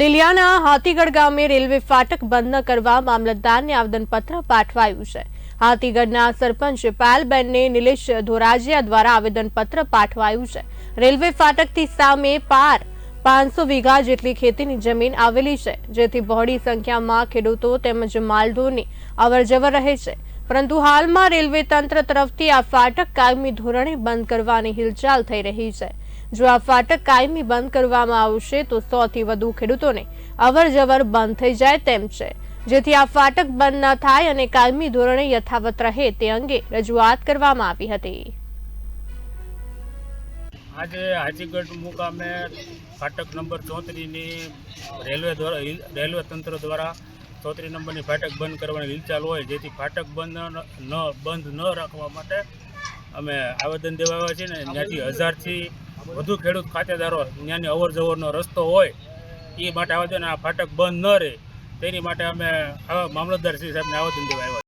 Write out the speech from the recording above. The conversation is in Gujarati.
લીલિયાના હાથીગઢ ગામે રેલવે ફાટક બંધ ન કરવા મામલતદારને આવેદનપત્ર પાઠવાયું છે. હાથીગઢના સરપંચ પાયલબેનને નિલેશ ધોરાજીયા દ્વારા આવેદનપત્ર પાઠવાયું છે. રેલવે ફાટકથી સામે પાર પાંચસો વીઘા જેટલી ખેતીની જમીન આવેલી છે, જેથી બહોળી સંખ્યામાં ખેડૂતો તેમજ માલઢોરની અવરજવર રહે છે. પરંતુ હાલમાં રેલવે તંત્ર તરફથી આ ફાટક કાયમી ધોરણે બંધ કરવાની હિલચાલ થઈ રહી છે. જો આ ફાટક કાયમી બંધ કરવામાં આવશે તો સો થી વધુ ખેડૂતોને અવરજવર બંધ થઈ જાય તેમ છે. જેથી આ ફાટક બંધ ન થાય અને કાયમી ધોરણે યથાવત રહે તે અંગે રજૂઆત કરવામાં આવી હતી. આજે હાજીગઢ મુકામે ફાટક નંબર ચોત્રીસની રેલવે દ્વારા રેલવે તંત્ર દ્વારા ચોત્રીસ નંબરની ફાટક બંધ કરવાની હિલચાલ હોય, જેથી ફાટક બંધ ન બંધ ન રાખવા માટે અમે આવેદન દેવા આવ્યા છીએ ને, ત્યાંથી હજારથી વધુ ખેડૂત ખાતેદારો ત્યાંની અવર જવરનો રસ્તો હોય, એ માટે આવેદન આ ફાટક બંધ ન રહે, તેની માટે અમે મામલતદાર શ્રી સાહેબને આવેદન દેવા આવ્યા.